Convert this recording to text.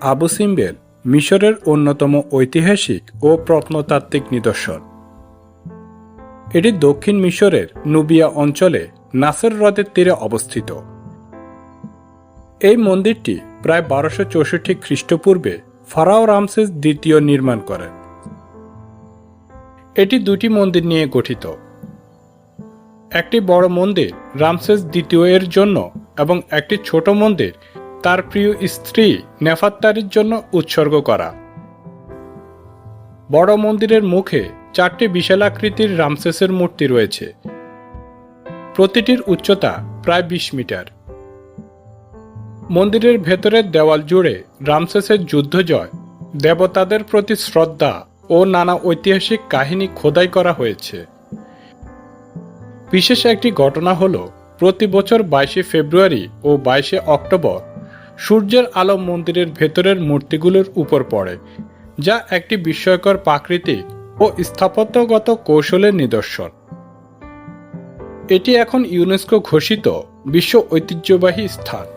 Abu Simbel, মিশরের অন্যতম ঐতিহাসিক ও প্রত্নতাত্ত্বিক নিদর্শন। এটি দক্ষিণ মিশরের নুবিয়া অঞ্চলে নাসের হ্রদের তীরে অবস্থিত। এই মন্দিরটি প্রায় বারোশো চৌষট্টি খ্রিস্টপূর্বে ফারাও রামসেস দ্বিতীয় নির্মাণ করেন। এটি দুটি মন্দির নিয়ে গঠিত। একটি বড় মন্দির রামসেস দ্বিতীয় এর জন্য এবং একটি ছোট মন্দির তার প্রিয় স্ত্রী নেফাত্তারির জন্য উৎসর্গ করা। বড় মন্দিরের মুখে চারটি বিশালাকৃতির রামসেসের মূর্তি রয়েছে। প্রতিটির উচ্চতা প্রায় বিশ মিটার। মন্দিরের ভেতরের দেওয়াল জুড়ে রামসেসের যুদ্ধ জয় দেবতাদের প্রতি শ্রদ্ধা ও নানা ঐতিহাসিক কাহিনী খোদাই করা হয়েছে। বিশেষ একটি ঘটনা হল, প্রতি বছর বাইশে ফেব্রুয়ারি ও বাইশে অক্টোবর সূর্যের আলো মন্দিরের ভেতরের মূর্তিগুলোর উপর পড়ে, যা একটি বিস্ময়কর প্রাকৃতিক ও স্থাপত্যগত কৌশলের নিদর্শন। এটি এখন ইউনেস্কো ঘোষিত বিশ্ব ঐতিহ্যবাহী স্থান।